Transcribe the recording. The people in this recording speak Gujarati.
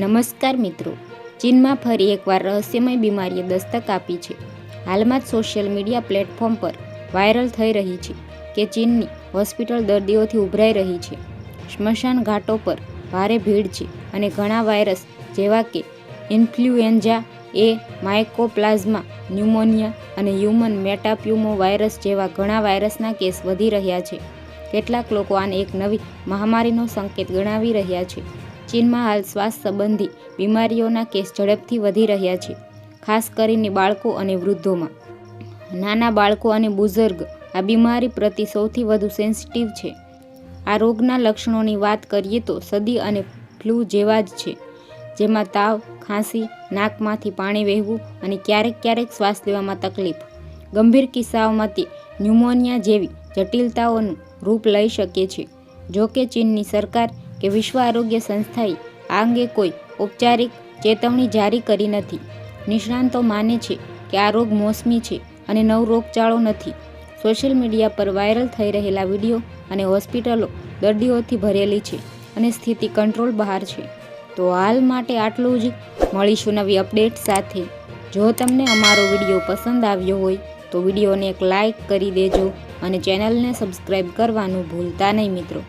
નમસ્કાર મિત્રો. ચીનમાં ફરી એકવાર રહસ્યમય બીમારીએ દસ્તક આપી છે. હાલમાં જ સોશિયલ મીડિયા પ્લેટફોર્મ પર વાયરલ થઈ રહી છે કે ચીનની હોસ્પિટલ દર્દીઓથી ઉભરાઈ રહી છે. સ્મશાન ઘાટો પર ભારે ભીડ છે અને ઘણા વાયરસ જેવા કે ઇન્ફ્લુએન્ઝા એ માઇકોપ્લાઝમા ન્યુમોનિયા અને હ્યુમન મેટાપ્યુમો વાયરસ જેવા ઘણા વાયરસના કેસ વધી રહ્યા છે. કેટલાક લોકો આને એક નવી મહામારીનો સંકેત ગણાવી રહ્યા છે. ચીનમાં હાલ શ્વાસ સંબંધી બીમારીઓના કેસ ઝડપથી વધી રહ્યા છે, ખાસ કરીને બાળકો અને વૃદ્ધોમાં. નાના બાળકો અને બુઝુર્ગ આ બીમારી પ્રતિ સૌથી વધુ સેન્સિટિવ છે. આ રોગના લક્ષણોની વાત કરીએ તો સદી અને ફ્લૂ જેવા જ છે, જેમાં તાવ, ખાંસી, નાકમાંથી પાણી વહેવું અને ક્યારેક ક્યારેક શ્વાસ લેવામાં તકલીફ. ગંભીર કિસ્સાઓમાંથી ન્યુમોનિયા જેવી જટિલતાઓનું રૂપ લઈ શકે છે જો કે ચીનની સરકાર કે વિશ્વ આરોગ્ય સંસ્થાએ આ અંગે કોઈ ઔપચારિક ચેતવણી જારી કરી નથી. નિષ્ણાંતો માને છે કે આ રોગ મોસમી છે અને નવ રોગચાળો નથી. સોશિયલ મીડિયા પર વાયરલ થઈ રહેલા વીડિયો અને હોસ્પિટલો દર્દીઓથી ભરેલી છે અને સ્થિતિ કંટ્રોલ બહાર છે. તો હાલ માટે આટલું જ. મળીશું નવી અપડેટ સાથે. જો તમને અમારો વીડિયો પસંદ આવ્યો હોય, તો વિડીયોને એક લાઇક કરી દેજો અને ચેનલને સબસ્ક્રાઈબ કરવાનું ભૂલતા નહીં મિત્રો.